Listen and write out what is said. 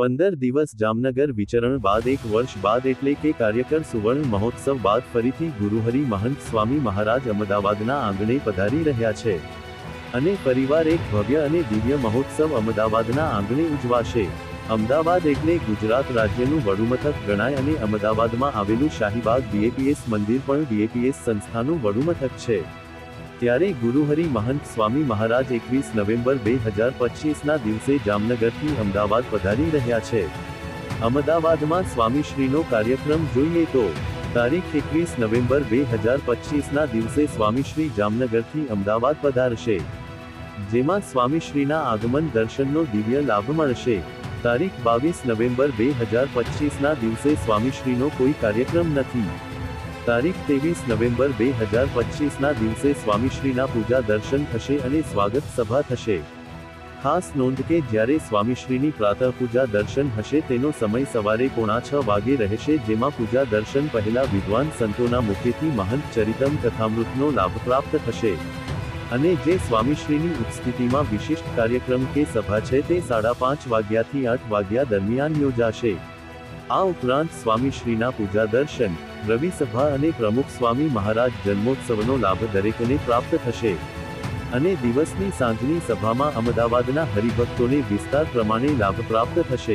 પંદર દિવસ જામનગર વિચરણ બાદ એક વર્ષ બાદ એટલે કે કાર્યકર સુવર્ણ મહોત્સવ બાદ ફરીથી ગુરુહરિ મહંત સ્વામી મહારાજ અમદાવાદના આંગણે પધારી રહ્યા છે. અને પરિવાર એક ભવ્ય અને દિવ્ય મહોત્સવ અમદાવાદના આંગણે ઉજવાશે. અમદાવાદ એટલે ગુજરાત રાજ્યનું વડુમથક ગણાય અને અમદાવાદમાં આવેલું શાહીબાગ બીએપીએસ મંદિર પણ બીએપીએસ સંસ્થાનું વડુમથક છે. ત્યારે ગુરુહરિ મહંત સ્વામી મહારાજ એકવીસ નવેમ્બર બે હજાર પચીસના દિવસે જામનગરથી અમદાવાદ પધારી રહ્યા છે. અમદાવાદમાં સ્વામીશ્રીનો કાર્યક્રમ જોઈએ તો, તારીખ એકવીસ નવેમ્બર બે હજાર પચીસના દિવસે સ્વામીશ્રી જામનગરથી અમદાવાદ પધારશે. જેમાં સ્વામીશ્રીના આગમન દર્શનનો દિવ્ય લાભ મળશે. તારીખ બાવીસ નવેમ્બર બે હજાર પચીસના દિવસે સ્વામીશ્રીનો કોઈ કાર્યક્રમ નથી. તારીખ ત્રેવીસ નવેમ્બર બે હજાર પચીસના દિવસે સ્વામીશ્રીના પૂજા દર્શન થશે અને સ્વાગત સભા થશે. ખાસ નોંધ કે જ્યારે સ્વામીશ્રીની પ્રાતઃ પૂજા દર્શન હશે તેનો સમય સવારે પોણા છ વાગે રહેશે જેમાં પૂજા દર્શન પહેલા વિદ્વાન સંતોના મુખેથી મહંત ચરિતમ કથામૃતનો લાભ પ્રાપ્ત થશે. અને જે સ્વામીશ્રીની ઉપસ્થિતિમાં વિશિષ્ટ કાર્યક્રમ કે સભા છે તે સાડા પાંચ વાગ્યાથી આઠ વાગ્યા દરમિયાન યોજાશે. આ ઉપરાંત સ્વામીશ્રીના પૂજા દર્શન રવિ સભા અને પ્રમુખ સ્વામી મહારાજ જન્મોત્સવનો લાભ દરેકને પ્રાપ્ત થશે. અને દિવસની સાંજની સભામાં અમદાવાદના હરિભક્તોને વિસ્તાર પ્રમાણે લાભ પ્રાપ્ત થશે.